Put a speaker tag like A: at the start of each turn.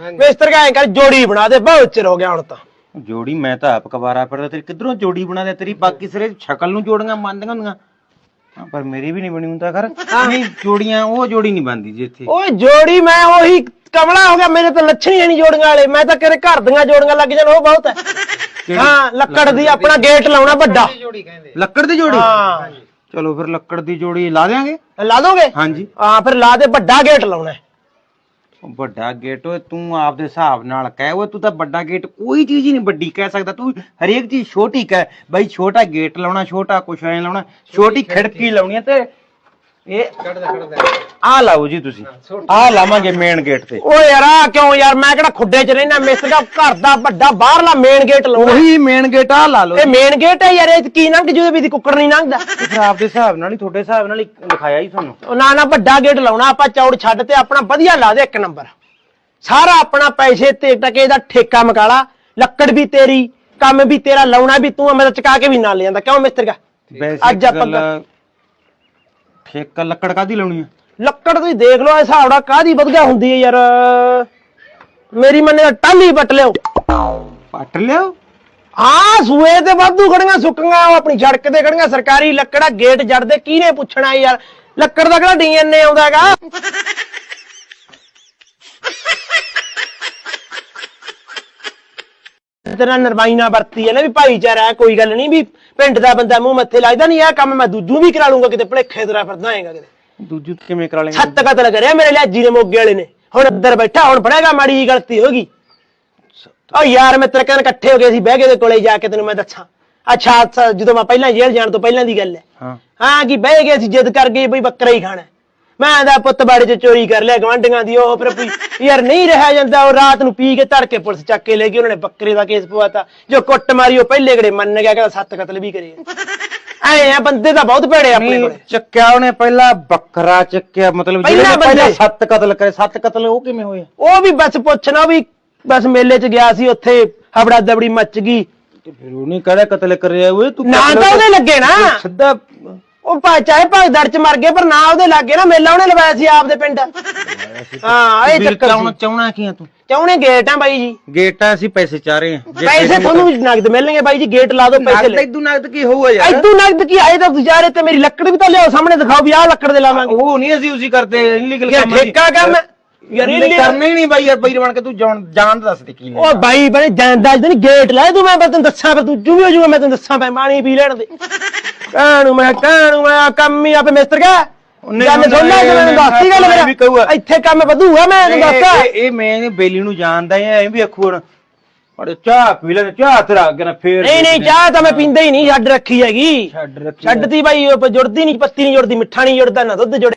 A: ਮਿਸਤਰ ਕਾ ਕਰ ਜੋੜੀ ਬਣਾ ਦੇ ਬਹੁਤ ਚਿਰ ਹੋ ਗਿਆ ਹੁਣ ਤਾਂ।
B: ਜੋੜੀ ਮੈਂ ਤਾਂ ਆਪ ਕਵਾਰਾ ਫਿਰਦਾ ਤੇਰੀ ਕਿੱਧਰੋਂ ਜੋੜੀ ਬਣਾ ਦੇ ਤੇਰੀ ਬਾਕੀ ਸਿਰੇ ਸ਼ਕਲ ਨੂੰ ਜੋੜੀਆਂ ਮੰਨਦੀਆਂ ਹੁੰਦੀਆਂ। ਹਾਂ, ਪਰ ਮੇਰੀ ਵੀ ਨਹੀਂ ਬਣੀ ਹੁੰਦਾ ਖਰ। ਨਹੀਂ ਜੋੜੀਆਂ ਉਹ ਜੋੜੀ ਨਹੀਂ ਬਣਦੀ ਜੀ ਇੱਥੇ।
A: ਓਏ ਜੋੜੀ ਮੈਂ ਉਹੀ ਕਮਲਾ ਹੋ ਗਿਆ ਮੇਰੇ ਤਾਂ ਲੱਛਣ ਹੀ ਨਹੀਂ ਜੋੜੀਆਂ ਵਾਲੇ। ਮੈਂ ਤਾਂ ਕਿਹੜੇ ਘਰ ਦੀਆਂ ਜੋੜੀਆਂ ਲੱਗ ਜਾਣ ਉਹ ਬਹੁਤ ਹੈ ਹਾਂ ਲੱਕੜ ਦੀ ਆਪਣਾ ਗੇਟ ਲਾਉਣਾ ਵੱਡਾ।
B: ਲੱਕੜ ਦੀ ਜੋੜੀ
A: ਹਾਂ।
B: ਚਲੋ ਫਿਰ ਲੱਕੜ ਦੀ ਜੋੜੀ ਲਾ ਦਿਆਂਗੇ।
A: ਲਾ ਦੋਗੇ?
B: ਹਾਂਜੀ।
A: ਹਾਂ ਫਿਰ ਲਾ ਦੇ ਵੱਡਾ ਗੇਟ ਲਾਉਣਾ। ਹੈ।
B: ਉਹ ਵੱਡਾ ਗੇਟ ਓਏ ਤੂੰ ਆਪਦੇ ਹਿਸਾਬ ਨਾਲ ਕਹਿ ਓਏ ਤੂੰ ਤਾਂ ਵੱਡਾ ਗੇਟ ਕੋਈ ਚੀਜ਼ ਹੀ ਨਹੀਂ ਵੱਡੀ ਕਹਿ ਸਕਦਾ ਤੂੰ ਹਰੇਕ ਚੀਜ਼ ਛੋਟੀ ਕਹਿ ਬਈ ਛੋਟਾ ਗੇਟ ਲਾਉਣਾ ਛੋਟਾ ਕੁਛ ਐ ਲਾਉਣਾ ਛੋਟੀ ਖਿੜਕੀ। ਲਾਉਣੀ ਹੈ ਤੇ ਇਹ ਆ ਲਾਓ ਜੀ ਤੁਸੀਂ। ਆ ਲਾਵਾਂਗੇ ਮੇਨ ਗੇਟ ਤੇ।
A: ਓਏ ਯਾਰ ਆ ਕਿਉਂ ਯਾਰ? ਮੈਂ ਕਿਹੜਾ ਖੁੱਡੇ 'ਚ ਰਹਿਣਾ ਮਿਸਤਰ ਦਾ ਘਰ ਦਾ ਵੱਡਾ ਬਾਹਰਲਾ ਮੇਨ ਗੇਟ ਲਾਉਣਾ
B: ਉਹੀ ਮੇਨ ਗੇਟ ਆ ਲਾ ਲਓ
A: ਇਹ ਮੇਨ ਗੇਟ ਹੈ ਯਾਰ ਇਹ 'ਚ ਕੀ ਲੰਘ ਜਿਹਦੇ ਵੀ ਦੀ ਕੁੱਕੜ ਨਹੀਂ ਲੰਘਦਾ।
B: ਫਿਰ ਆਪਦੇ ਹਿਸਾਬ ਨਾਲ ਹੀ ਤੁਹਾਡੇ ਹਿਸਾਬ ਨਾਲ ਹੀ ਲਿਖਾਇਆ ਹੀ ਤੁਹਾਨੂੰ।
A: ਉਹ ਨਾ ਨਾ ਵੱਡਾ ਗੇਟ ਲਾਉਣਾ ਆਪਾਂ ਚੌੜ ਛੱਡ ਤੇ ਆਪਣਾ ਵਧੀਆ ਲਾ ਦੇ ਇੱਕ ਨੰਬਰ ਸਾਰਾ ਆਪਣਾ ਪੈਸੇ ਤੇ ਟਕੇ ਦਾ ਠੇਕਾ ਮਕਾਲਾ ਲੱਕੜ ਵੀ ਤੇਰੀ ਕੰਮ ਵੀ ਤੇਰਾ ਲਾਉਣਾ ਵੀ ਤੂੰ ਮੈਂ ਚਕਾ ਕੇ ਵੀ ਨਾਲ ਲੈ ਜਾਂਦਾ। ਕਿਉਂ ਮਿਸਤਰ
B: ਵੈਸੇ
A: ਅੱਜ ਆਪਾਂ
B: ਠੇਕਾ ਲੱਕੜ ਕਾਦੀ ਲਾਉਣੀ ਹੈ
A: ਲੱਕੜ ਤੁਸੀਂ ਦੇਖ ਲਓ ਇਹ ਹਿਸਾਬ ਨਾਲ ਕਾਦੀ ਵਧੀਆ ਹੁੰਦੀ ਹੈ ਯਾਰ। ਮੇਰੀ ਮੰਨੇ ਤਾਂ ਟਾਲੀ ਪੱਟ ਲਿਓ।
B: ਪੱਟ ਲਿਓ?
A: ਹਾਂ ਸੂਏ ਤੇ ਵਾਧੂ ਖੜੀਆਂ ਸੁੱਕੀਆਂ ਉਹ ਆਪਣੀ ਸੜਕ ਤੇ ਖੜੀਆਂ ਸਰਕਾਰੀ ਲੱਕੜਾ ਗੇਟ ਜੜਦੇ ਕਿਹਨੇ ਪੁੱਛਣਾ ਯਾਰ? ਲੱਕੜ ਦਾ ਕਿਹੜਾ ਡੀਐਨਏ ਆਉਂਦਾ ਹੈਗਾ? ਤੇਰਾ ਨਰਵਾਈ ਨਾ ਵਰਤੀ ਹੈ ਨਾ ਵੀ ਭਾਈਚਾਰਾ ਹੈ ਕੋਈ ਗੱਲ ਨਹੀਂ ਵੀ ਪਿੰਡ ਦਾ ਬੰਦਾ ਮੂੰਹ ਮੱਥੇ ਲੱਗਦਾ ਨਹੀਂ ਇਹ ਕੰਮ ਮੈਂ ਦੂਜੂ ਵੀ ਕਰਾ ਲੂੰਗਾ ਕਿਤੇ ਭਲੇਖੇ ਤੁਰਾ ਫਿਰਦਾ ਹੈਗਾ ਕਿਤੇ।
B: ਦੂਜੀ ਤੂੰ ਕਿਵੇਂ ਕਰਾ ਲੇਂਗੇ?
A: ਛੱਤ ਕਤਲ ਕਰਿਆ ਮੇਰੇ ਲਿਆਜੀ ਨੇ ਮੋਗੇ ਵਾਲੇ ਨੇ ਹੁਣ ਅੰਦਰ ਬੈਠਾ ਹੁਣ ਪੜੇਗਾ ਮਾੜੀ ਜਿਹੀ ਗਲਤੀ ਹੋ ਗਈ। ਓ ਯਾਰ ਮਿੱਤਰ ਕਹਿੰਦੇ ਇਕੱਠੇ ਹੋ ਗਏ ਸੀ ਬਹਿ ਕੇ ਦੇ ਕੋਲੇ ਜਾ ਕੇ ਤੈਨੂੰ ਮੈਂ ਦੱਸਾਂ। ਅੱਛਾ ਅੱਛਾ ਜਦੋਂ ਮੈਂ ਪਹਿਲਾਂ ਜੇਲ੍ਹ ਜਾਣ ਤੋਂ ਪਹਿਲਾਂ ਦੀ ਗੱਲ ਹੈ।
B: ਹਾਂ।
A: ਹਾਂ ਕਿ ਬਹਿ ਗਏ ਸੀ ਜਿੱਦ ਕਰ ਗਏ ਬਈ ਬੱਕਰਾ ਹੀ ਖਾਣਾ। ਹੈ। ਮੈਂ ਦਾ ਪੁੱਤ ਬਾੜੇ ਚ ਚੋਰੀ ਕਰ ਲਿਆ ਗਵਾਂਢੀਆਂ ਦੀ ਉਹ ਫਿਰ ਯਾਰ ਨਹੀਂ ਰਿਹਾ ਜਾਂਦਾ ਉਹ ਰਾਤ ਨੂੰ ਪੀ ਕੇ ਧੜਕੇ ਪੁਲਿਸ ਚੱਕ ਕੇ ਲੈ ਗਈ ਉਹਨਾਂ ਨੇ ਬੱਕਰੇ ਦਾ ਕੇਸ ਪਵਾਤਾ ਜੋ ਕੁੱਟ ਮਾਰੀ ਉਹ ਪਹਿਲੇ ਗੜੇ ਮੰਨ ਗਿਆ ਕਹਿੰਦਾ ਸੱਤ ਕਤਲ ਵੀ ਕਰੇ। ਐ ਆ ਬੰਦੇ ਤਾਂ ਬਹੁਤ ਭੇੜੇ ਆਪਣੇ ਕੋਲੇ।
B: ਚੱਕਿਆ ਉਹਨੇ ਪਹਿਲਾਂ ਬੱਕਰਾ ਚੱਕਿਆ ਮਤਲਬ
A: ਪਹਿਲਾਂ
B: ਜਿਹੜੇ ਨੇ ਪਹਿਲਾਂ
A: ਬੰਦੇ।
B: ਸੱਤ ਕਤਲ ਕਰੇ ਸੱਤ ਕਤਲ ਉਹ ਕਿਵੇਂ ਹੋਏ
A: ਉਹ ਵੀ ਬਸ ਪੁੱਛਣਾ ਵੀ ਬਸ ਮੇਲੇ 'ਚ ਗਿਆ ਸੀ ਉੱਥੇ ਹਬੜਾ ਦਬੜੀ ਮੱਚ ਗਈ।
B: ਤੇ ਫਿਰ ਉਹਨੇ ਕਿਹੜਾ ਕਤਲ ਕਰਿਆ ਓਏ? ਤੂੰ
A: ਨਾ
B: ਕਤਲ
A: ਤਾਂ ਉਹਦੇ ਲੱਗੇ ਨਾ।
B: ਸਿੱਧਾ
A: ਉਹ ਭਾ ਚਾਹੇ ਭਗਦੜ ਚ ਮਰ ਗਏ ਪਰ ਨਾ ਉਹਦੇ ਲੱਗੇ ਨਾ ਮੇਲਾ ਉਹਨੇ ਲਵਾਇਆ ਸੀ ਆਪਦੇ ਪਿੰਡ। ਹਾਂ ਇਹ
B: ਵੀਰ
A: ਚੱਕਰ
B: ਚਾਉਣਾ
A: ਸੀ
B: ਚਾਉਣਾ ਕੀ ਆ ਤੂੰ?
A: ਚਾਉਣੇ ਗੇਟ ਆ ਬਾਈ ਜੀ।
B: ਗੇਟਾਂ ਅਸੀਂ ਪੈਸੇ ਚਾਹ ਰਹੇ ਆ ਜੇ
A: ਪੈਸੇ ਤੁਹਾਨੂੰ ਵੀ ਨਗਦ ਮਿਲਣਗੇ ਬਾਈ ਜੀ ਗੇਟ ਲਾ ਦਿਓ ਪੈਸੇ ਲੈ।
B: ਇਦੂ ਨਗਦ ਕੀ ਹੋਊਗਾ ਯਾਰ।
A: ਐਦੂ ਨਗਦ ਕੀ ਆਏ ਤਾਂ ਤੁਸੀਂ ਤੇ ਮੇਰੀ ਲੱਕੜ ਵੀ ਤਾਂ ਲਿਆਓ ਸਾਹਮਣੇ ਦਿਖਾਓ ਵੀ ਆਹ ਲੱਕੜ ਦੇ ਲਾਵਾਂਗੇ।
B: ਉਹ ਨਹੀਂ ਅਸੀਂ ਉਸੇ ਕਰਦੇ ਇਲੀਗਲ
A: ਯਾਰ
B: ਕੰਮ
A: ਠੇਕਾ ਕੰਮ ਹੈ। ਯਾਰ ਇਹ
B: ਕਰਨਾ ਹੀ ਨਹੀਂ ਬਾਈ ਯਾਰ ਬਈ ਬਣ ਕੇ ਤੂੰ ਜਾਣ ਜਾਣ ਦੱਸ ਦੇ ਕੀ ਨੇ
A: ਉਹ ਬਾਈ ਬਣੇ ਜਾਂਦਾ ਨਹੀਂ ਗੇਟ ਲਾਏ ਤੂੰ ਮੈਂ ਮੈਂ ਤੈਨੂੰ ਦੱਸਾਂ ਫਿਰ ਤੂੰ ਜੂਵੇਂ ਮੈਂ ਤੈਨੂੰ ਦੱਸਾਂ ਪੈ ਪਾਣੀ ਪੀ ਲੈਣ ਦੇ। ਕਾਹਨੂੰ ਮੈਂ ਕਾਹਨੂੰ ਮੈਂ ਕੰਮ ਹੀ ਆਪੇ ਮਿਸਤਰ ਕਾ
B: ਉਹਨੇ
A: ਗੱਲ ਸੁਣ ਲੈ
B: ਉਹਨੇ
A: ਮੈਨੂੰ ਦੱਸੀ ਗੱਲ
B: ਮੈਂ।
A: ਮੇਰਾ? ਇੱਥੇ ਕੰਮ ਵਧੂਗਾ ਮੈਂ ਤੈਨੂੰ
B: ਇਹ-
A: ਦੱਸਾਂ
B: ਇਹ ਮੈਂ ਬੇਲੀ ਨੂੰ ਜਾਣਦਾ ਐ ਐ ਵੀ ਅੱਖੂ ਅੜੇ ਚਾਹ ਪੀ ਲੈ ਚਾਹ ਤੇਰਾ ਅੱਗੇ ਨਾ ਫੇਰ
A: ਨਹੀਂ ਨਹੀਂ ਚਾਹ ਤਾਂ ਮੈਂ ਪੀਂਦਾ ਹੀ ਨਹੀਂ ਛੱਡ ਰੱਖੀ ਹੈਗੀ।
B: ਛੱਡ ਰੱਖੀ
A: ਛੱਡਤੀ ਬਾਈ ਉਹ ਜੁੜਦੀ ਨਹੀਂ ਪੱਤੀ ਨਹੀਂ ਜੁੜਦੀ ਮਿੱਠਾ ਨਹੀਂ ਜੁੜਦਾ ਨਾ ਦੁੱਧ ਜੁੜੇ।